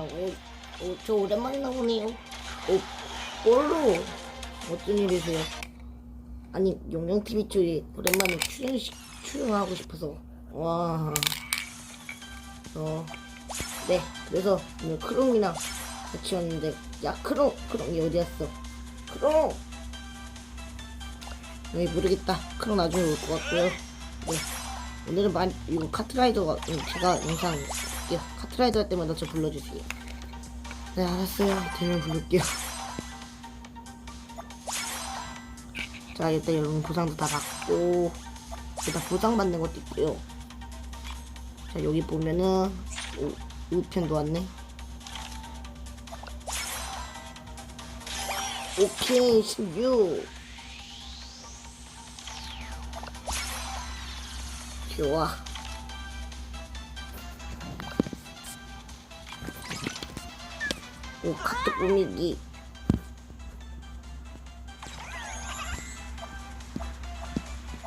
반갑습니다. 오, 오, 저 오랜만에 나오네요. 오, 볼로 어쩐 일이세요? 아니 용영TV 쪽에 오랜만에 출연 출연하고 싶어서 와. 어, 네. 그래서 오늘 크롱이랑 같이 왔는데 야 크롱 크롱이 어디 갔어? 크롱. 네 모르겠다. 크롱 나중에 올 것 같고요. 네. 오늘은 만 이거 카트라이더가 음, 제가 영상 볼게요. 카트라이더 할 때마다 저 불러주세요. 네 알았어요. 되면 부를게요. 자 일단 여러분 보상도 다 받고 일단 보상 받는 것도 있고요. 자 여기 보면은 우, 우편도 왔네. 오케이 16 좋아 오 카톡 꾸미기.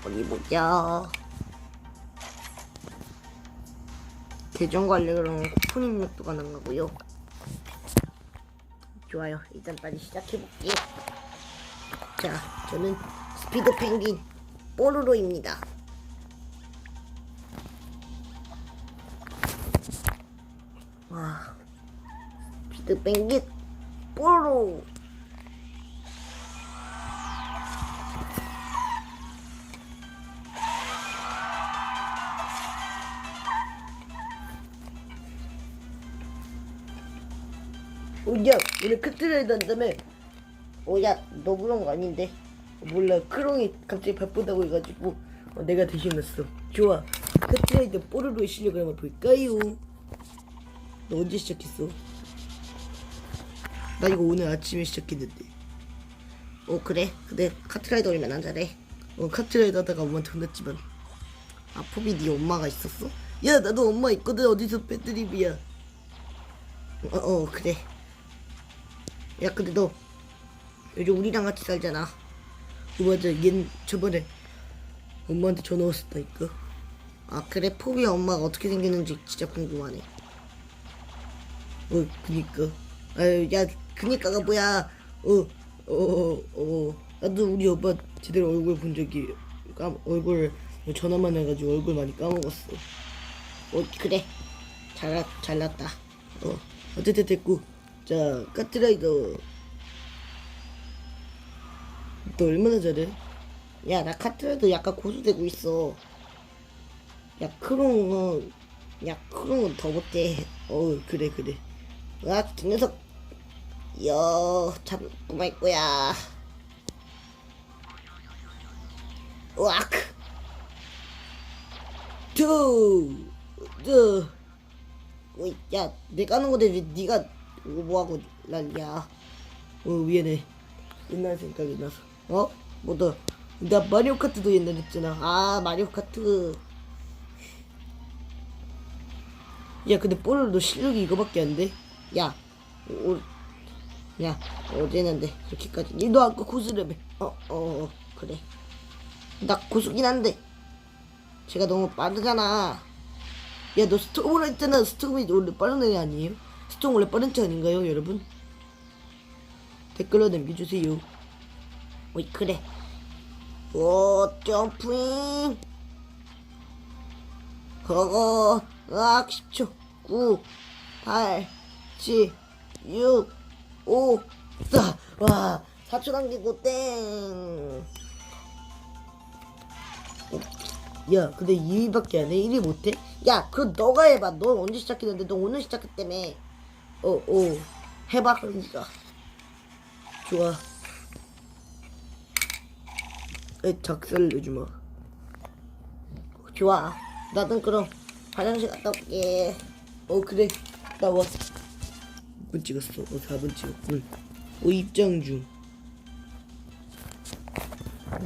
어디 보자. 계정 관리랑 쿠폰 입력도 가능하고요. 좋아요. 일단 빨리 시작해볼게요 자 저는 스피드 펭귄 뽀로로입니다. 와 펭귄 뽀로로 오야 오늘 카트라이더 한다며 오야 너 그런 거 아닌데? 몰라 크롱이 갑자기 바쁘다고 해가지고 어, 내가 대신했어. 좋아 카트라이더 뽀로로의 실력을 한번 볼까요? 너 언제 시작했어? 나 이거 오늘 아침에 시작했는데. 어 그래. 근데 카트라이더 얼마나 잘해. 어 카트라이더 하다가 엄마한테 혼났지만. 아 포비 네 엄마가 있었어? 야 나도 엄마 있거든. 어디서 배드립이야. 어, 어 그래. 야 근데 너 요즘 우리랑 같이 살잖아. 어 맞아. 얘 저번에 엄마한테 전화 왔었다니까. 아 그래? 포비 엄마가 어떻게 생겼는지 진짜 궁금하네. 어 그니까. 아유 야 그니까가 뭐야 어어 어. 어, 나도 우리 오빠 제대로 얼굴 본 적이 까 얼굴 전화만 해가지고 얼굴 많이 까먹었어. 어 그래. 잘 잘났다. 어 어쨌든 됐고. 자 카트라이더. 너 얼마나 잘해? 야 나 카트라이더 약간 고수되고 있어. 야 크롱은 야 크롱은 더 못해. 어 그래 그래. 아그 녀석 여 참 꼬마일 거야 으악 두 두 어이, 야, 내가 하는 건데 왜 네가 이거 뭐하고 난리야? 어, 미안해. 옛날 생각이 나서. 어? 뭐다? 나 마리오 카트도 옛날에 했잖아. 아, 마리오 카트. 야, 근데 너 실력이 이거밖에 안 돼? 야, 오, 야, 어제는데 이렇게까지. 니도 아까 고수라며. 어, 어, 어, 그래. 나 고수긴 한데. 제가 너무 빠르잖아. 야, 너 스톰을 했잖아. 스톰이 원래 빠른 애 아니에요? 스톰 원래 빠른 차 아닌가요, 여러분? 댓글로 남겨주세요. 어이, 그래. 오, 점프ing. 그거, 으악, 10초. 9, 8, 7, 6, 5, 4. 와, 4초 남기고 땡. 야, 근데 2위밖에 안 해? 1위 못해? 야, 그럼 너가 해봐. 너 언제 시작했는데 너 오늘 시작했다며. 어, 어. 해봐, 그러니까. 좋아. 에, 작살 내주마. 좋아. 나는 그럼 화장실 갔다 올게. 어, 그래. 나 와. 몇 찍었어? 어, 4분 찍었군. 어, 입장 중.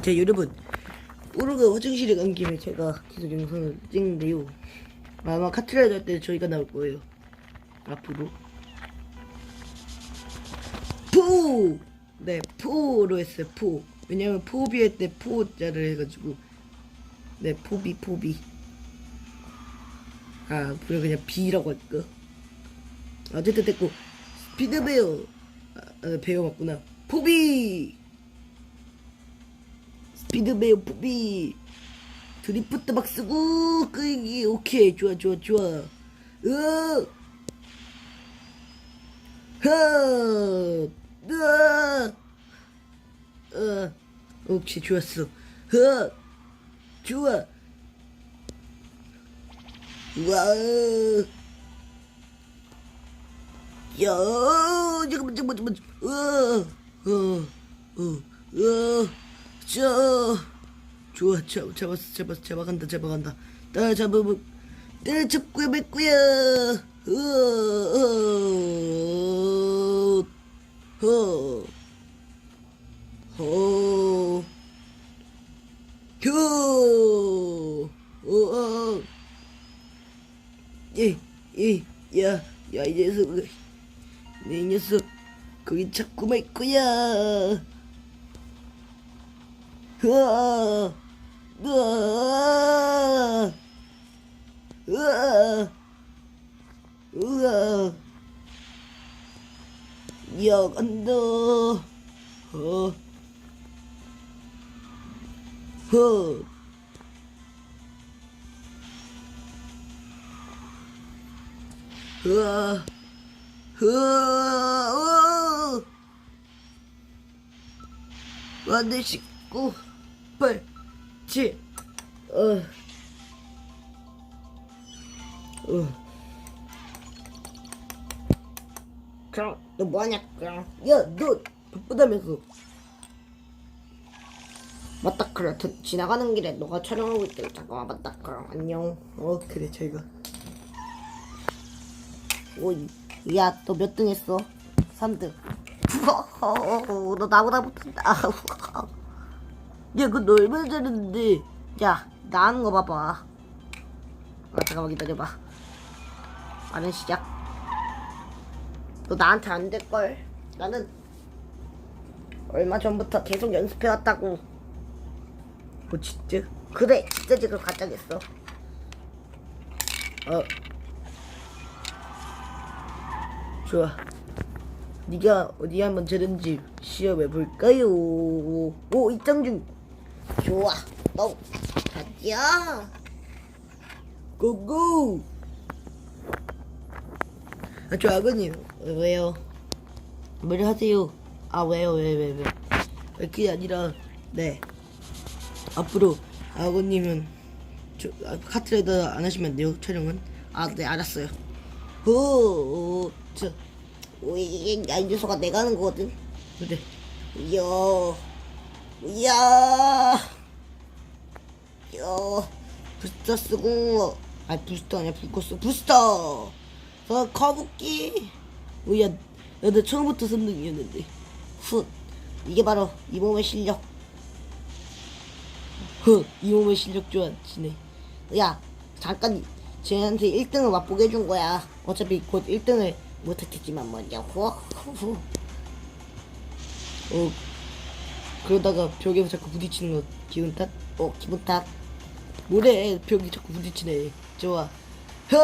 자, 여러분. 뽀로가 화장실에 간 김에 제가 계속 영상을 찍는데요. 아마 카트라이더 할 때 저희가 나올 거예요. 앞으로. 포! 네, 포로 했어요, 포. 왜냐면 포비 할 때 포자를 해가지고. 네, 포비, 포비. 아, 그냥 그냥 비라고 할까? 아 됐다 됐고 스피드 베어 아, 아 베어 맞구나. 포비! 스피드 베어 포비! 드리프트 막 쓰고 끄기 오케이. 좋아 좋아 좋아. 으! 허, 으아, 어, 오케이 좋았어. 허, 좋아. 와, 야, 잠깐만 잠깐만 잠깐만. 어, 어, 어, 어, 자, 좋아 잡 잡았어 잡았어 잡아간다 잡아간다. 나 잡으면 내 잡고 맺고야. 어, 어, 어, 어, 겨, 어, 어, 예, 예, 야, 야, 이 녀석, 내 녀석, 거기 자꾸 말 거야. 으아, 으아, 으아, 으 와, 내 식구, 팔, 칠, 어, 어. 그럼 너 뭐하냐? 그럼 야너 바쁘다면서. 맞다 그래 저, 지나가는 길에 너가 촬영하고 있대 잠깐만 맞다 그럼 안녕 어 그래 저희가 오야너 몇 등 했어? 3등 너 나보다 못한다. 야너 얼마나 잘했는데. 야 나하는 거 봐봐. 아 잠깐만 기다려봐. 빠른 시작. 너 나한테 안 될걸. 나는 얼마 전부터 계속 연습해왔다고. 뭐 진짜? 그래 진짜 지금 가짜겠어. 어. 좋아 네가 어디 한번 들은지 시험해 볼까요? 오 이장준 좋아. 너 가자 고고. 아, 저 아버님 왜요? 뭘 하세요? 아 왜요? 왜왜 왜? 왜? 그게 아니라 네. 앞으로 아버님은 저 아, 카트라이더 안 하시면 안 돼요 촬영은? 아 네 알았어요. 어저 오이 야, 이 녀석아 내가 하는 거거든. 그래 이야 이야. 이야. 부스터 쓰고. 아 부스터 아니야 불꽃 부스터. 어 거북기. 오야 야너 처음부터 3등이었는데. 훗. 이게 바로 이 몸의 실력. 허, 이 몸의 실력 좋아지네. 야, 잠깐 쟤한테 1등을 맛보게 해준 거야. 어차피 곧 1등을 못했겠지만 말이야. 후, 후, 어, 그러다가 벽에 자꾸 부딪히는 거 기분 탓? 어, 기분 탓. 뭐래, 벽이 자꾸 부딪히네. 좋아. 허,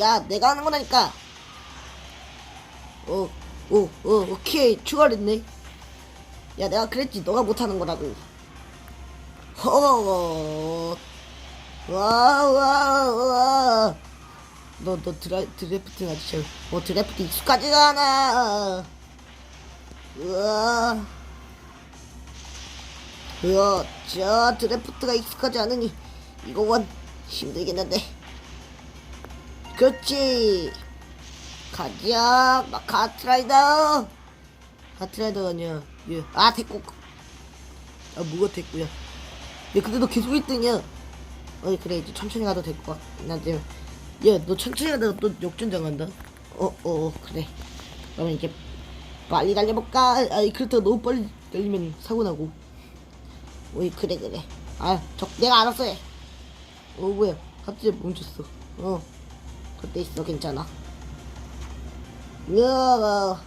야, 내가 하는 거라니까. 어, 오, 어, 오케이. 추가했네. 야, 내가 그랬지. 너가 못하는 거라고. 허, 와, 와, 와. 너, 너 드라, 드래프팅 아직 잘, 어, 드래프팅 익숙하지가 않아. 우와. 으아, 저 드래프트가 익숙하지 않으니, 이거 원 힘들겠는데. 그렇지. 가자, 막 카트라이더. 카트라이더 아니야. 예. 아, 됐고. 아, 뭐가 됐고야. 야, 근데 너 계속 1등이야. 어이, 그래, 이제 천천히 가도 될 것. 나 지금, 야, 너 천천히 가다가 또 역전장 간다. 어, 어, 어, 그래. 그러면 이제 빨리 달려볼까? 아이, 그렇다고 너무 빨리 달리면 사고 나고. 어이, 그래, 그래. 아, 저, 내가 알았어 해. 어, 뭐야. 갑자기 멈췄어. 어. 그때 있어, 괜찮아. 으아,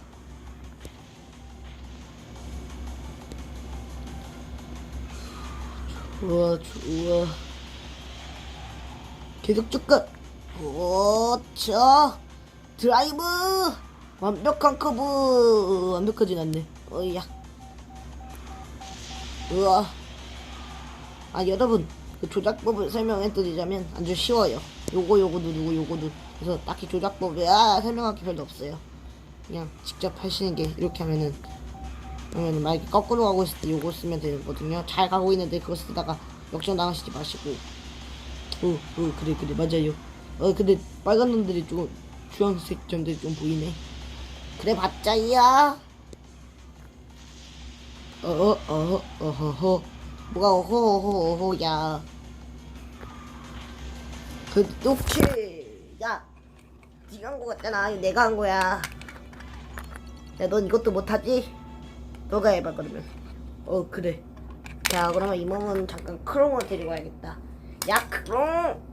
좋아 좋아 계속 쭉 가. 오차 드라이브! 완벽한 커브! 완벽하진 않네. 어이야. 우와. 아 여러분 그 조작법을 설명해 드리자면 아주 쉬워요. 요거 요거 누르고 요거 누 그래서 딱히 조작법을 아 설명할 게 별로 없어요. 그냥 직접 하시는 게 이렇게 하면은 그러면 만약에 거꾸로 가고 있을 때 요거 쓰면 되거든요. 잘 가고 있는데 그거 쓰다가 역전 당하시지 마시고. 어, 어 그래 그래. 맞아요 어 근데 빨간 놈들이 좀 주황색 점들이 좀 보이네. 그래 봤자야. 어어 어허 어허허. 뭐가 어허 어허 어허야. 그 혹시 야 네가 한 거 같잖아. 내가 한 거야. 야 넌 이것도 못하지? 너가 해봐 그러면. 어 그래. 자 그러면 이 몸은 잠깐 크롱을 데리고 와야겠다. 야 크롱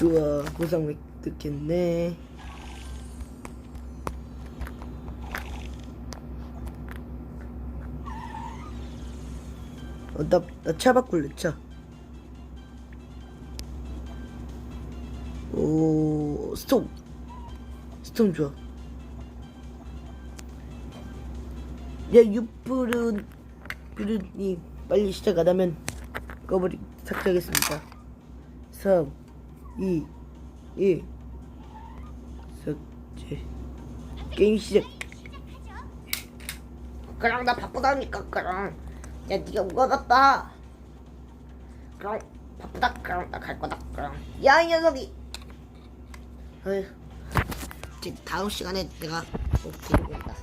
좋아 보상 획득했네 어, 나, 나 차 바꿀래, 차. 오, 스톰. 스톰 좋아. 야, 유푸른, 푸른이 빨리 시작 안 하면 꺼버리, 삭제하겠습니다. 3, 2, 1. 삭제. 게임 시작. 그랑 나 바쁘다니까, 그랑. 야, 니가 뭐가 바빠? 그럼 바쁘다, 그럼 나 갈 거다, 그럼. 야, 이 녀석이. 어휴. 다음 시간에 내가 온다.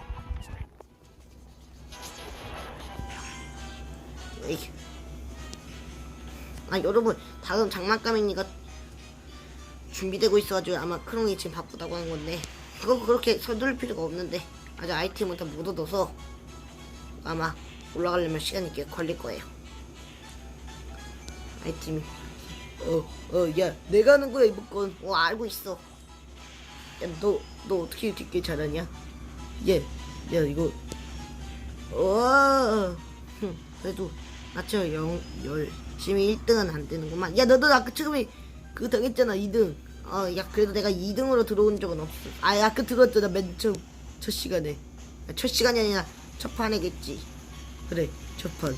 에이. 아 여러분 다음 장난감이니까 준비되고 있어가지고 아마 크롱이 지금 바쁘다고 하는 건데. 그거 그렇게 서두를 필요가 없는데. 아직 아이템을 다 못 얻어서 아마 올라가려면 시간이 꽤 걸릴 거예요. 아이템이. 어어야 내가 하는 거야 이번 건어 알고 있어. 야너너 어떻게 이렇게 잘하냐? 얘야 이거. 어 흠, 그래도 나처럼 영, 열심히 1등은 안 되는구만. 야, 너도 아까 처음에 그거 당했잖아, 2등. 어, 야, 그래도 내가 2등으로 들어온 적은 없어. 아, 아까 들어왔잖아, 맨 처음, 첫 시간에. 아, 첫 시간이 아니라 첫 판에겠지. 그래, 첫 판.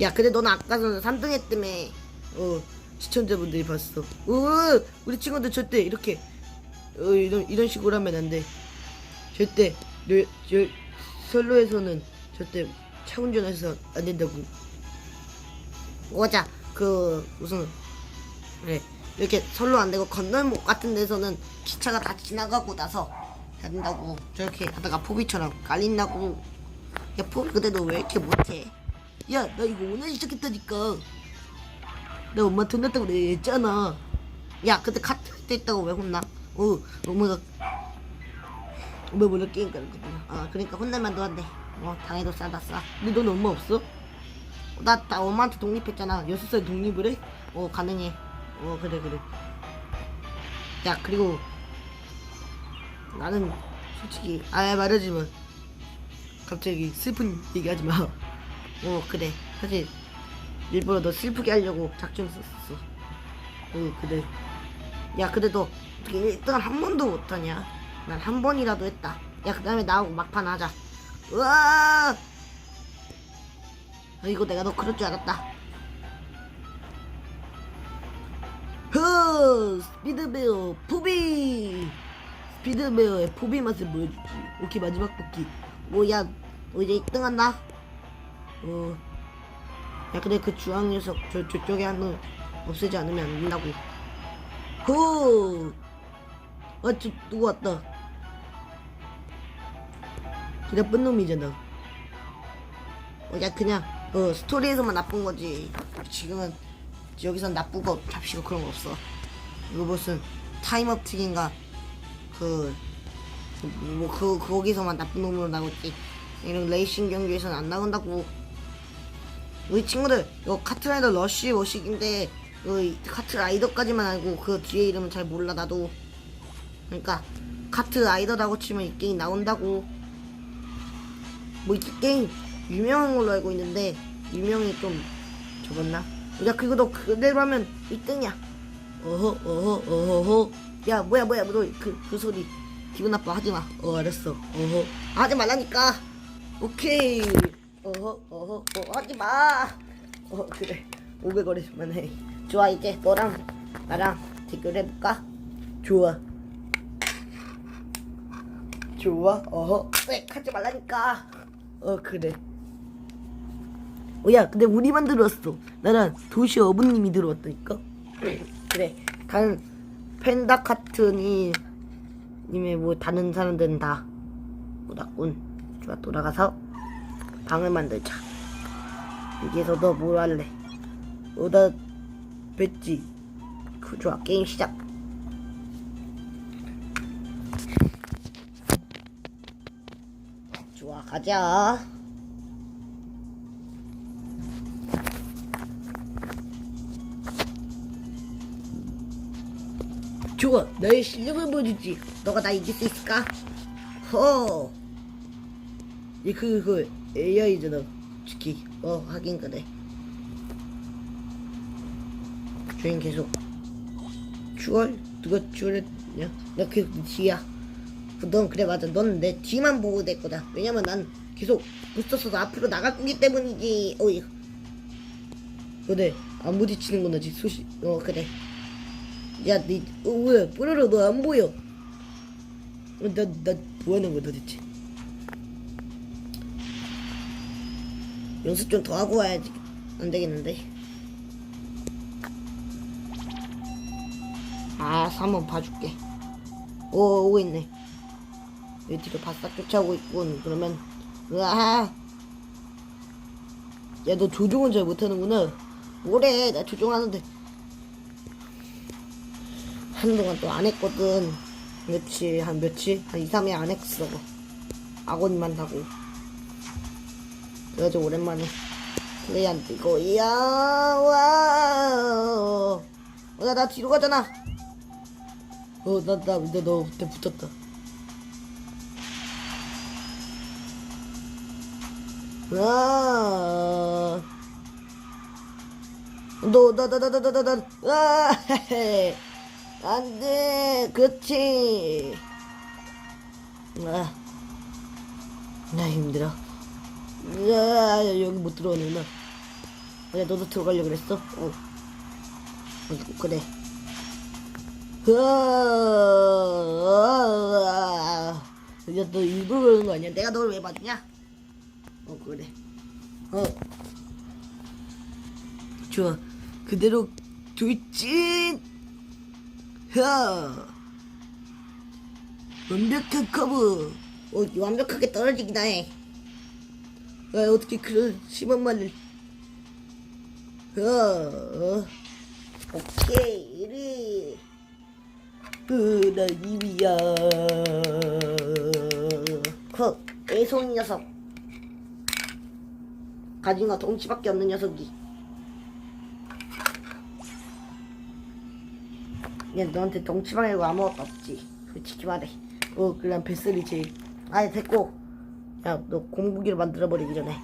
야, 근데 너는 아까 전에 3등 했다며. 어, 시청자분들이 봤어. 어, 우리 친구들 절대 이렇게, 어, 이런, 이런 식으로 하면 안 돼. 절대, 요, 요, 선로에서는 절대 차 운전해서 안 된다고. 오자, 그, 무슨, 그래. 이렇게 선로 안 되고 건널목 같은 데서는 기차가 다 지나가고 나서 해야 된다고. 저렇게 하다가 포비처럼 깔린다고. 야, 포비 근데 너 왜 이렇게 못해? 야, 나 이거 오늘 시작했다니까. 나 엄마 돈 냈다고 그랬잖아. 야, 근데 카트 때 있다고 왜 혼나? 어, 엄마가 왜 몰라 게임 깔거든. 아, 그러니까 혼날만 도 한데. 어, 당해도 싸다 싸. 근데 넌 엄마 없어? 나, 나 엄마한테 독립했잖아. 여섯 살 독립을 해? 어, 가능해. 어, 그래, 그래. 야, 그리고 나는 솔직히, 아, 말하지 마. 갑자기 슬픈 얘기 하지 마. 어, 그래. 사실, 일부러 너 슬프게 하려고 작정 썼어. 어, 그래. 야, 너 어떻게 1등 한 번도 못하냐? 난 한 번이라도 했다. 야, 그 다음에 나하고 막판 하자. 우와! 아, 이거 내가 너 그럴 줄 알았다. 스피드베어 포비! 스피드베어의 포비 맛을 보여주지. 오케이, 마지막 뽑기. 뭐야, 뭐 이제 1등 한다? 어. 야, 근데 그 주황 녀석, 저, 저쪽에 한번 없애지 않으면 안 된다고. 후! 아, 저, 누구 왔다. 그냥 쁜 놈이잖아. 어, 야, 그냥, 어, 스토리에서만 나쁜 거지. 지금은, 여기선 나쁘고 잡시고 그런 거 없어. 이거 무슨, 타임업 틱인가, 그, 뭐, 그, 거기서만 나쁜 놈으로 나오지. 이런 레이싱 경기에서는 안 나온다고. 우리 친구들, 이거 카트라이더 러쉬 워식인데, 이 카트 라이더까지만 알고, 그 뒤에 이름은 잘 몰라, 나도. 그러니까, 카트 라이더라고 치면 이 게임 나온다고. 뭐 이 게임 유명한 걸로 알고 있는데 유명이 좀 적었나? 야 그거 너 그대로 하면 1등이야. 어허 어허 어허. 야 뭐야 뭐야. 너그 그 소리 기분 나빠. 하지마. 어 알았어. 어허. 하지 말라니까. 오케이. 어허 어허. 어 하지마. 어 그래. 500원이면 해. 좋아 이제 너랑 나랑 대결해볼까? 좋아. 좋아? 어허. 왜 하지 말라니까. 어 그래 어 야 근데 우리만 들어왔어. 나랑 도시 어부님이 들어왔다니까? 그래. 다른 펜다카트니 님의 뭐 다른 사람들은 다 못왔군 좋아 돌아가서 방을 만들자. 여기에서 너 뭘 할래? 너다 뵀지. 그 좋아 게임 시작. 좋아 가자 좋아 너의 실력을 보여주지. 너가 나 이길 수 있을까? 허. 이그 그 AI잖아. 솔직히. 어 하긴 그래. 주인 계속. 주얼 누가 주얼했냐? 나그 뒤야. 넌 그래 맞아. 넌 내 뒤만 보고 될 거다. 왜냐면 난 계속 써서 앞으로 나갈 거기 때문이지. 어이. 그래 안 부딪히는구나 지 소시 어 그래 야 니 어, 왜 뽀로로 너 안 보여? 나나 뭐 하는 거야 도대체. 연습 좀 더 하고 와야지. 안 되겠는데. 알았어. 한번 봐줄게. 오 오고 있네. 내 뒤로 바싹 쫓아오고 있군. 그러면 으아. 야 너 조종은 잘 못하는구나. 뭐래? 나 조종하는데 한동안 또 안 했거든 며칠 한 며칠 한 2, 3일 안 했어 아고님만 하고 그래가지고 오랜만에 플레이 안 뜨고 이야 와 어, 나, 나 뒤로 가잖아 어 나 나 근데 너 그때 붙었다 아 너너너너너너너 아 안 돼 그렇지 아, 나 힘들어 야 여기 못 들어오는구나 야 너도 들어가려고 그랬어? 어, 어 그래 으아, 야, 너 일부러 그러는 거 아니야? 내가 널왜 봐주냐? 어, 그래. 어. 좋아. 그대로 돌진! 야! 완벽한 커브! 어, 완벽하게 떨어지긴 해. 아, 어떻게 그런 심한 말을. 어, 어. 오케이, 이리. 으, 나 2위야. 그, 애송이 녀석. 가진 거 덩치밖에 없는 녀석이. 얘 너한테 말고 아무것도 없지. 솔직히 말해. 어, 그냥 제일. 아니, 됐고. 야, 너 공부기를 만들어버리기 전에.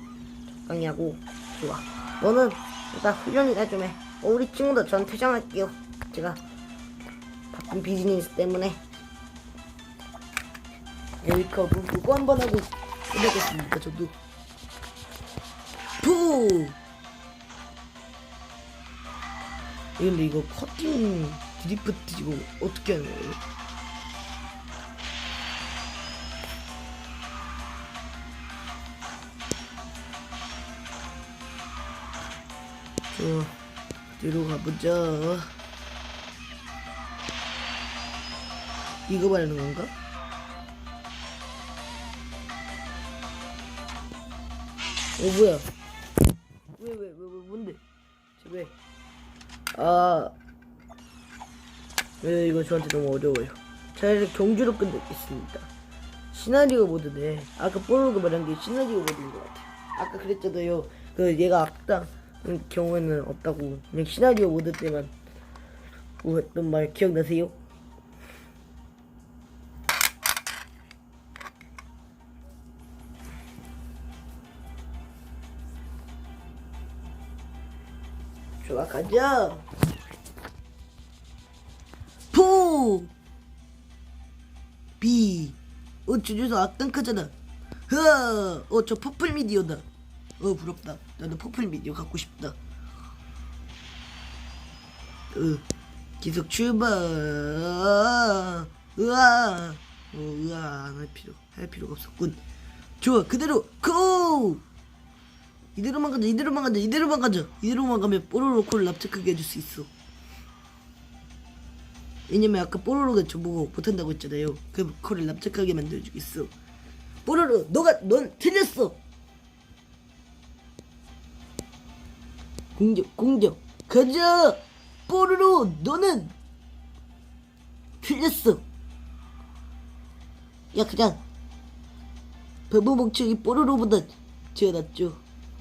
적당히 하고. 좋아. 너는 일단 훈련이나 좀 해. 어, 우리 친구들 전 퇴장할게요. 제가 바쁜 비즈니스 때문에. 에이커브 그거 한 번 하고 끝내겠습니다, 저도. 푸! 근데 이거 커팅 드리프트 이거 어떻게 하는 거예요? 저 뒤로 가보자. 이거 말하는 건가? 어 뭐야? 왜 왜 왜왜 뭔데? 저 왜? 아, 왜 이거 저한테 너무 어려워요. 자 이제 경주로 끝내겠습니다. 시나리오 모드네. 아까 뽀로가 말한 게 시나리오 모드인 것 같아요. 아까 그랬잖아요. 그 얘가 악당 경우에는 없다고 그냥 시나리오 모드 때만 뭐 했던 말 기억나세요? 좋아 가자. 포. 비. 어, 저 녀석 악당카잖아. 흐. 어, 저 퍼플 미디어다. 어, 부럽다. 나도 퍼플 미디어 갖고 싶다. 으, 기속 출발. 으아. 어, 으아, 안 할 필요, 할 필요가 없었군. 좋아, 그대로, 고! 이대로만 가자, 이대로만 가자, 이대로만 가자. 이대로만 가면 뽀로로 콜 납작하게 해줄 수 있어. 왜냐면 아까 뽀로로가 저보고 못한다고 했잖아요. 그 콜을 납작하게 만들어주겠어. 뽀로로, 너가, 넌 틀렸어! 공격, 공격, 가자! 뽀로로, 너는 틀렸어! 야, 그냥, 바보 멍청이 뽀로로보다 지어놨죠.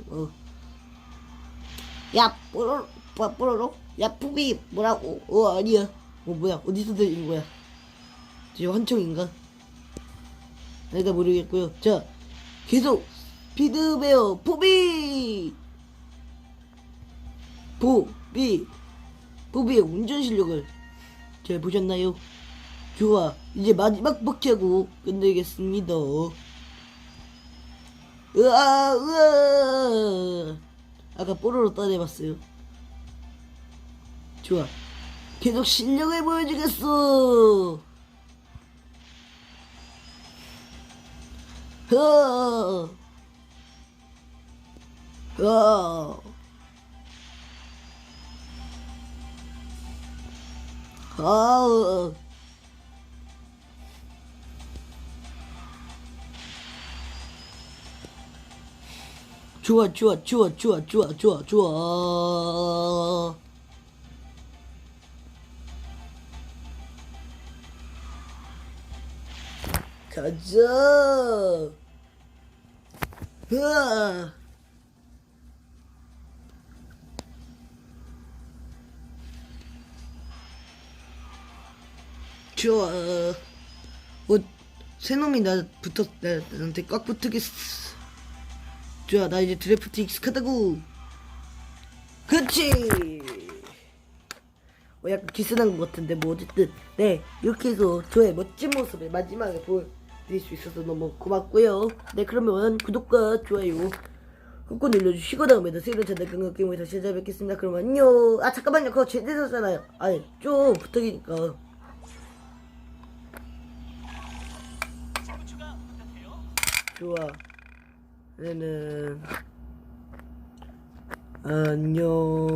어. 야, 뽀로로, 뽀- 뽀로로? 야, 푸비, 뭐라고? 어, 아니야. 어, 뭐야, 어디서 들린 거야? 저 환청인가? 내가 모르겠고요. 자, 계속, 피드베어, 푸비! 푸비! 푸비의 운전 실력을 잘 보셨나요? 좋아, 이제 마지막 박자고 끝내겠습니다. 으아, 으아. 아까 뽀로로 따내봤어요. 좋아. 계속 실력을 보여주겠어. 허. 허. 허. 좋아 좋아 좋아 좋아 좋아 좋아 좋아 가자. 으아. 좋아. 어 새놈이 나 붙었 나, 나한테 꽉 붙으겠어. 좋아 나 이제 드래프트 익숙하다고. 그렇지. 어 약간 기스난 것 같은데 뭐 어쨌든 네 이렇게 해서 저의 멋진 모습을 마지막에 보여 드릴 수 있어서 너무 고맙고요. 네 그러면 구독과 좋아요 꾹꾹 눌러주시고 다음에도 새로운 장난감과 게임을 다시 찾아뵙겠습니다. 그럼 안녕. 아 잠깐만요. 그거 제대로잖아요. 아니 좀 부탁이니까. 좋아. 얘는 안녕